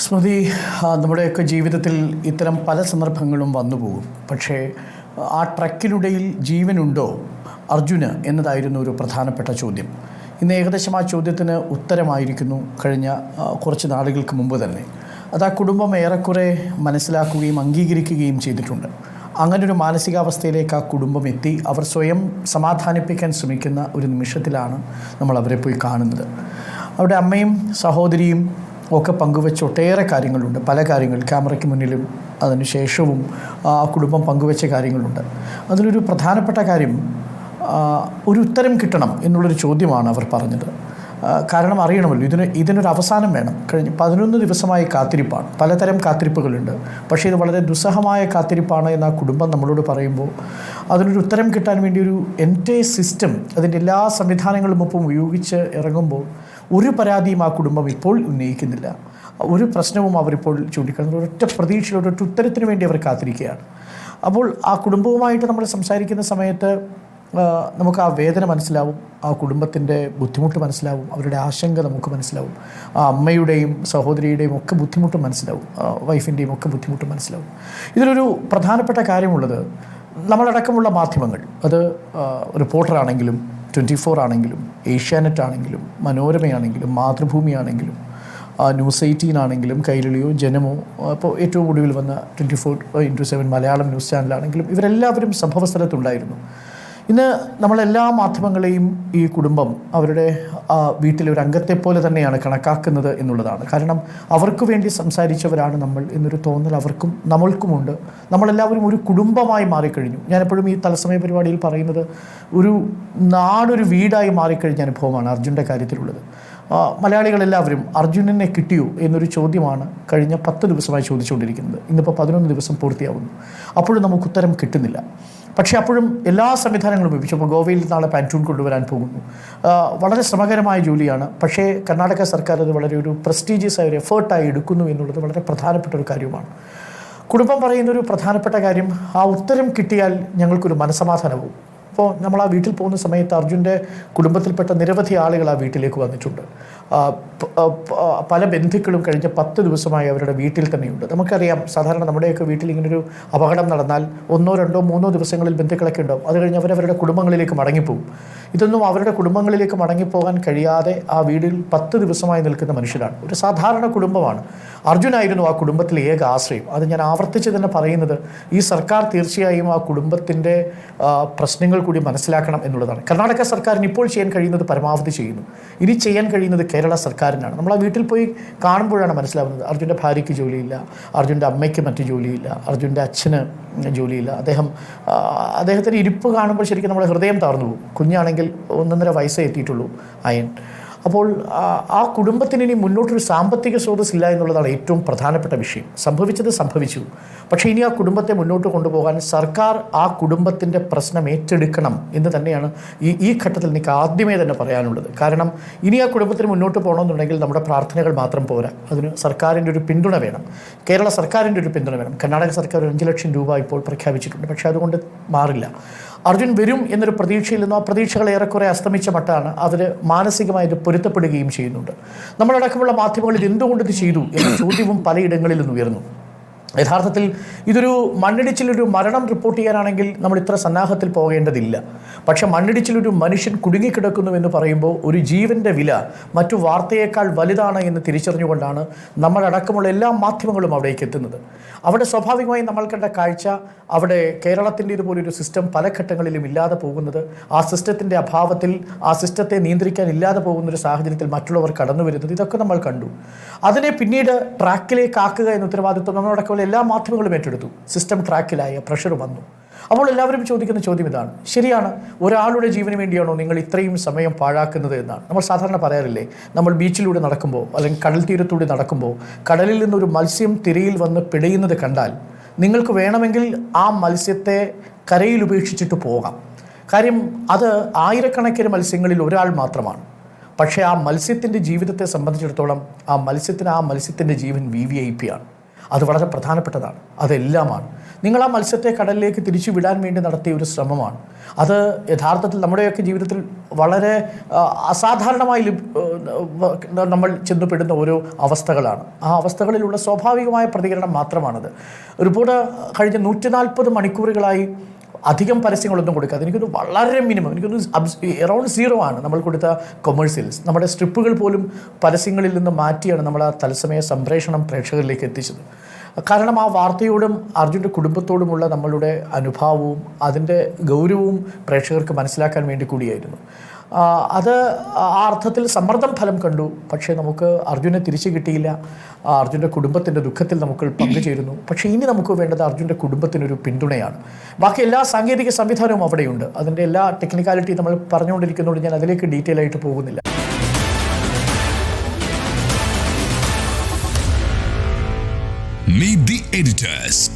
സ്മൃതി നമ്മുടെയൊക്കെ ജീവിതത്തിൽ ഇത്തരം പല സന്ദർഭങ്ങളും വന്നു പോകും. പക്ഷേ ആ ട്രക്കിനിടയിൽ ജീവനുണ്ടോ അർജുന് എന്നതായിരുന്നു ഒരു പ്രധാനപ്പെട്ട ചോദ്യം. ഇന്ന് ഏകദേശം ആ ചോദ്യത്തിന് ഉത്തരമായിരിക്കുന്നു കഴിഞ്ഞ കുറച്ച് നാളുകൾക്ക് മുമ്പ് തന്നെ. അത് ആ കുടുംബം ഏറെക്കുറെ മനസ്സിലാക്കുകയും അംഗീകരിക്കുകയും ചെയ്തിട്ടുണ്ട്. അങ്ങനൊരു മാനസികാവസ്ഥയിലേക്ക് ആ കുടുംബം എത്തി. അവർ സ്വയം സമാധാനിപ്പിക്കാൻ ശ്രമിക്കുന്ന ഒരു നിമിഷത്തിലാണ് നമ്മൾ അവരെ പോയി കാണുന്നത്. അവിടെ അമ്മയും സഹോദരിയും ഒക്കെ പങ്കുവെച്ച ഒട്ടേറെ കാര്യങ്ങളുണ്ട്. പല കാര്യങ്ങൾ ക്യാമറയ്ക്ക് മുന്നിലും അതിനുശേഷവും ആ കുടുംബം പങ്കുവെച്ച കാര്യങ്ങളുണ്ട്. അതിലൊരു പ്രധാനപ്പെട്ട കാര്യം ഒരു ഉത്തരം കിട്ടണം എന്നുള്ളൊരു ചോദ്യമാണ് അവർ പറഞ്ഞത്. കാരണം അറിയണമല്ലോ ഇതിന് ഇതിനൊരു അവസാനം വേണം. കഴിഞ്ഞ് പതിനൊന്ന് ദിവസമായി കാത്തിരിപ്പാണ്. പലതരം കാത്തിരിപ്പുകളുണ്ട്. പക്ഷേ ഇത് വളരെ ദുസ്സഹമായ കാത്തിരിപ്പാണ് എന്ന് ആ കുടുംബം നമ്മളോട് പറയുമ്പോൾ അതിനൊരു ഉത്തരം കിട്ടാൻ വേണ്ടി ഒരു എന്റെ സിസ്റ്റം അതിന്റെ എല്ലാ സംവിധാനങ്ങളും ഒപ്പം ഉപയോഗിച്ച് ഇറങ്ങുമ്പോൾ ഒരു പരാതിയും ആ കുടുംബം ഇപ്പോൾ ഉന്നയിക്കുന്നില്ല. ഒരു പ്രശ്നവും അവരിപ്പോൾ ചൂണ്ടിക്കാണുന്നത് ഒരൊറ്റ പ്രതീക്ഷ ഒരൊറ്റ ഉത്തരത്തിന് വേണ്ടി അവർ കാത്തിരിക്കുകയാണ്. അപ്പോൾ ആ കുടുംബവുമായിട്ട് നമ്മൾ സംസാരിക്കുന്ന സമയത്ത് നമുക്ക് ആ വേദന മനസ്സിലാവും ആ കുടുംബത്തിന്റെ ബുദ്ധിമുട്ട് മനസ്സിലാവും അവരുടെ ആശങ്ക നമുക്ക് മനസ്സിലാവും ആ അമ്മയുടെയും സഹോദരിയുടെയും ഒക്കെ ബുദ്ധിമുട്ട് മനസ്സിലാവും വൈഫിന്റെയും ഒക്കെ ബുദ്ധിമുട്ട് മനസ്സിലാവും. ഇതിലൊരു പ്രധാനപ്പെട്ട കാര്യമുള്ളത് നമ്മളടക്കമുള്ള മാധ്യമങ്ങൾ അത് റിപ്പോർട്ടറാണെങ്കിലും ട്വന്റി ഫോർ ആണെങ്കിലും ഏഷ്യാനെറ്റ് ആണെങ്കിലും മനോരമയാണെങ്കിലും മാതൃഭൂമിയാണെങ്കിലും ന്യൂസ് എയ്റ്റീൻ ആണെങ്കിലും കൈരളിയോ ജനമോ അപ്പോൾ ഏറ്റവും ഒടുവിൽ വന്ന twenty four into seven Malayalam news ചാനലാണെങ്കിലും ഇവരെല്ലാവരും സംഭവ സ്ഥലത്തുണ്ടായിരുന്നു ഇന്ന് നമ്മളെല്ലാ മാധ്യമങ്ങളെയും ഈ കുടുംബം അവരുടെ വീട്ടിലെ ഒരു അംഗത്തെ പോലെ തന്നെയാണ് കണക്കാക്കുന്നത് എന്നുള്ളതാണ്. കാരണം അവർക്ക് വേണ്ടി സംസാരിച്ചവരാണ് നമ്മൾ എന്നൊരു തോന്നൽ അവർക്കും നമ്മൾക്കുമുണ്ട്. നമ്മളെല്ലാവരും ഒരു കുടുംബമായി മാറിക്കഴിഞ്ഞു. ഞാനെപ്പോഴും ഈ തലസമയ പരിപാടിയിൽ പറയുന്നത് ഒരു നാടൊരു വീടായി മാറിക്കഴിഞ്ഞ അനുഭവമാണ് അർജുന്റെ കാര്യത്തിലുള്ളത്. മലയാളികളെല്ലാവരും അർജുനനെ കിട്ടിയോ എന്നൊരു ചോദ്യമാണ് കഴിഞ്ഞ പത്ത് ദിവസമായി ചോദിച്ചുകൊണ്ടിരിക്കുന്നത്. ഇന്നിപ്പോൾ പതിനൊന്ന് ദിവസം പൂർത്തിയാവുന്നു. അപ്പോഴും നമുക്ക് ഉത്തരം കിട്ടുന്നില്ല. പക്ഷേ അപ്പോഴും എല്ലാ സംവിധാനങ്ങളും ഉപയോഗിച്ചു. അപ്പോൾ ഗോവയിൽ നാളെ പാന്റൂൺ കൊണ്ടുവരാൻ പോകുന്നു. വളരെ ശ്രമകരമായ ജോലിയാണ്. പക്ഷേ കർണാടക സർക്കാർ അത് വളരെ ഒരു പ്രസ്റ്റീജിയസ് ആയ ഒരു എഫേർട്ടായി എടുക്കുന്നു എന്നുള്ളത് വളരെ പ്രധാനപ്പെട്ട ഒരു കാര്യമാണ്. കുടുംബം പറയുന്ന ഒരു പ്രധാനപ്പെട്ട കാര്യം ആ ഉത്തരം കിട്ടിയാൽ ഞങ്ങൾക്കൊരു മനസമാധാനവും അപ്പോൾ നമ്മൾ ആ വീട്ടിൽ പോകുന്ന സമയത്ത് അർജുന്റെ കുടുംബത്തിൽപ്പെട്ട നിരവധി ആളുകൾ ആ വീട്ടിലേക്ക് വന്നിട്ടുണ്ട്. പല ബന്ധുക്കളും കഴിഞ്ഞ പത്ത് ദിവസമായി അവരുടെ വീട്ടിൽ തന്നെയുണ്ട്. നമുക്കറിയാം സാധാരണ നമ്മുടെയൊക്കെ വീട്ടിൽ ഇങ്ങനൊരു അപകടം നടന്നാൽ ഒന്നോ രണ്ടോ മൂന്നോ ദിവസങ്ങളിൽ ബന്ധുക്കളൊക്കെ ഉണ്ടാവും. അത് കഴിഞ്ഞ് അവരവരുടെ കുടുംബങ്ങളിലേക്ക് മടങ്ങിപ്പോവും. ഇതൊന്നും അവരുടെ കുടുംബങ്ങളിലേക്ക് മടങ്ങിപ്പോകാൻ കഴിയാതെ ആ വീടിൽ പത്ത് ദിവസമായി നിൽക്കുന്ന മനുഷ്യരാണ്. ഒരു സാധാരണ കുടുംബമാണ്. അർജുനായിരുന്നു ആ കുടുംബത്തിലെ ഏക ആശ്രയം. അത് ഞാൻ ആവർത്തിച്ച് തന്നെ പറയുന്നത് ഈ സർക്കാർ തീർച്ചയായും ആ കുടുംബത്തിന്റെ പ്രശ്നങ്ങൾ കൂടി മനസ്സിലാക്കണം എന്നുള്ളതാണ്. കർണാടക സർക്കാരിന് ഇപ്പോൾ ചെയ്യാൻ കഴിയുന്നത് പരമാവധി ചെയ്യുന്നു. ഇനി ചെയ്യാൻ കഴിയുന്നത് കേരള സർക്കാരിനാണ്. നമ്മൾ ആ വീട്ടിൽ പോയി കാണുമ്പോഴാണ് മനസ്സിലാവുന്നത്. അർജുന്റെ ഭാര്യയ്ക്ക് ജോലിയില്ല അർജുന്റെ അമ്മയ്ക്ക് മറ്റ് ജോലിയില്ല അർജുന്റെ അച്ഛന് ജോലിയില്ല. അദ്ദേഹം അദ്ദേഹത്തിന്റെ ഇരിപ്പ് കാണുമ്പോൾ ശരിക്കും നമ്മുടെ ഹൃദയം താർന്നു പോകും. കുഞ്ഞാണെങ്കിൽ ഒന്നൊന്നര വയസ്സേ എത്തിയിട്ടുള്ളൂ അയൻ അപ്പോൾ ആ, കുടുംബത്തിന് ഇനി മുന്നോട്ടൊരു സാമ്പത്തിക സ്രോതസ് ഇല്ല എന്നുള്ളതാണ് ഏറ്റവും പ്രധാനപ്പെട്ട വിഷയം. സംഭവിച്ചത് സംഭവിച്ചു. പക്ഷേ ഇനി ആ കുടുംബത്തെ മുന്നോട്ട് കൊണ്ടുപോകാൻ സർക്കാർ ആ കുടുംബത്തിന്റെ പ്രശ്നം ഏറ്റെടുക്കണം എന്ന് തന്നെയാണ് ഈ ഈ ഘട്ടത്തിൽ എനിക്ക് ആദ്യമേ തന്നെ പറയാനുള്ളത്. കാരണം ഇനി ആ കുടുംബത്തിന് മുന്നോട്ട് പോകണമെന്നുണ്ടെങ്കിൽ നമ്മുടെ പ്രാർത്ഥനകൾ മാത്രം പോരാ. അതിന് സർക്കാരിന്റെ ഒരു പിന്തുണ വേണം. കേരള സർക്കാരിന്റെ ഒരു പിന്തുണ വേണം. കർണാടക സർക്കാർ ഒരു അഞ്ച് ലക്ഷം രൂപ ഇപ്പോൾ പ്രഖ്യാപിച്ചിട്ടുണ്ട്. പക്ഷേ അതുകൊണ്ട് മാറില്ല. അർജുൻ വരും എന്നൊരു പ്രതീക്ഷയിൽ നിന്നും പ്രതീക്ഷകൾ ഏറെക്കുറെ അസ്തമിച്ച മട്ടാണ് അവർ മാനസികമായിട്ട് പൊരുത്തപ്പെടുകയും ചെയ്യുന്നുണ്ട്. നമ്മളടക്കമുള്ള മാധ്യമങ്ങളിൽ എന്തുകൊണ്ട് ഇത് ചെയ്തു എന്ന ചോദ്യവും പലയിടങ്ങളിൽ നിന്ന് ഉയർന്നു. യഥാർത്ഥത്തിൽ ഇതൊരു മണ്ണിടിച്ചിലൊരു മരണം റിപ്പോർട്ട് ചെയ്യാനാണെങ്കിൽ നമ്മൾ ഇത്ര സന്നാഹത്തിൽ പോകേണ്ടതില്ല. പക്ഷേ മണ്ണിടിച്ചിലൊരു മനുഷ്യൻ കുടുങ്ങിക്കിടക്കുന്നു എന്ന് പറയുമ്പോൾ ഒരു ജീവന്റെ വില മറ്റു വാർത്തയേക്കാൾ വലുതാണ് എന്ന് തിരിച്ചറിഞ്ഞുകൊണ്ടാണ് നമ്മളടക്കമുള്ള എല്ലാ മാധ്യമങ്ങളും അവിടേക്ക് എത്തുന്നത്. അവിടെ സ്വാഭാവികമായും നമ്മൾ കണ്ട കാഴ്ച അവിടെ കേരളത്തിന്റെ ഇതുപോലൊരു സിസ്റ്റം പല ഘട്ടങ്ങളിലും ഇല്ലാതെ പോകുന്നത്. ആ സിസ്റ്റത്തിന്റെ അഭാവത്തിൽ ആ സിസ്റ്റത്തെ നിയന്ത്രിക്കാൻ ഇല്ലാതെ പോകുന്ന ഒരു സാഹചര്യത്തിൽ മറ്റുള്ളവർ കടന്നു വരുന്നത് ഇതൊക്കെ നമ്മൾ കണ്ടു. അതിനെ പിന്നീട് ട്രാക്കിലേക്ക് ആക്കുക എന്ന ഉത്തരവാദിത്വം നമ്മളടക്കമുള്ള എല്ലാ മാധ്യമങ്ങളും ഏറ്റെടുത്തു. സിസ്റ്റം ട്രാക്കിലായ പ്രഷർ വന്നു. അപ്പോൾ എല്ലാവരും ചോദിക്കുന്ന ചോദ്യം ഇതാണ്. ശരിയാണ് ഒരാളുടെ ജീവന് വേണ്ടിയാണോ നിങ്ങൾ ഇത്രയും സമയം പാഴാക്കുന്നത് എന്നാണ്. നമ്മൾ സാധാരണ പറയാറില്ലേ നമ്മൾ ബീച്ചിലൂടെ നടക്കുമ്പോൾ അല്ലെങ്കിൽ കടൽ തീരത്തൂടെ നടക്കുമ്പോൾ കടലിൽ നിന്നൊരു മത്സ്യം തിരയിൽ വന്ന് പിടയുന്നത് കണ്ടാൽ നിങ്ങൾക്ക് വേണമെങ്കിൽ ആ മത്സ്യത്തെ കരയിൽ ഉപേക്ഷിച്ചിട്ട് പോകാം. കാര്യം അത് ആയിരക്കണക്കിന് മത്സ്യങ്ങളിൽ ഒരാൾ മാത്രമാണ്. പക്ഷേ ആ മത്സ്യത്തിന്റെ ജീവിതത്തെ സംബന്ധിച്ചിടത്തോളം ആ മത്സ്യത്തിന് ആ മത്സ്യത്തിന്റെ ജീവൻ വി വി ഐ പി ആണ്. അത് വളരെ പ്രധാനപ്പെട്ടതാണ്. അതെല്ലാമാണ്. നിങ്ങൾ ആ മത്സ്യത്തെ കടലിലേക്ക് തിരിച്ചു വിടാൻ വേണ്ടി നടത്തിയ ഒരു ശ്രമമാണ്. അത് യഥാർത്ഥത്തിൽ നമ്മുടെയൊക്കെ ജീവിതത്തിൽ വളരെ അസാധാരണമായി നമ്മൾ ചെന്നുപെടുന്ന ഓരോ അവസ്ഥകളാണ്. ആ അവസ്ഥകളിലുള്ള സ്വാഭാവികമായ പ്രതികരണം മാത്രമാണത്. റിപ്പോർട്ട് കഴിഞ്ഞ നൂറ്റി മണിക്കൂറുകളായി അധികം പരസ്യങ്ങളൊന്നും കൊടുക്കാതെ എനിക്കൊന്ന് വളരെ മിനിമം എനിക്കൊന്ന് എറൗണ്ട് സീറോ ആണ് നമ്മൾ കൊടുത്ത കൊമേഴ്സ്യൽസ് നമ്മുടെ സ്ട്രിപ്പുകൾ പോലും പരസ്യങ്ങളിൽ നിന്ന് മാറ്റിയാണ് നമ്മൾ ആ തത്സമയ സംപ്രേഷണം പ്രേക്ഷകരിലേക്ക് എത്തിച്ചത്. കാരണം ആ വാർത്തയോടും അർജുന്റെ കുടുംബത്തോടുമുള്ള നമ്മളുടെ അനുഭാവവും അതിന്റെ ഗൗരവവും പ്രേക്ഷകർക്ക് മനസ്സിലാക്കാൻ വേണ്ടി കൂടിയായിരുന്നു. അത് ആ അർത്ഥത്തിൽ സമ്മർദ്ദം ഫലം കണ്ടു. പക്ഷേ നമുക്ക് അർജുനെ തിരിച്ചു കിട്ടിയില്ല. അർജുന്റെ കുടുംബത്തിന്റെ ദുഃഖത്തിൽ നമുക്ക് പങ്കുചേരുന്നു. പക്ഷേ ഇനി നമുക്ക് വേണ്ടത് അർജുന്റെ കുടുംബത്തിനൊരു പിന്തുണയാണ്. ബാക്കി എല്ലാ സാങ്കേതിക സംവിധാനവും അവിടെയുണ്ട്. അതിന്റെ എല്ലാ ടെക്നിക്കാലിറ്റി നമ്മൾ പറഞ്ഞുകൊണ്ടിരിക്കുന്നതുകൊണ്ട് ഞാൻ അതിലേക്ക് ഡീറ്റെയിൽ ആയിട്ട് പോകുന്നില്ല. Meet the editors.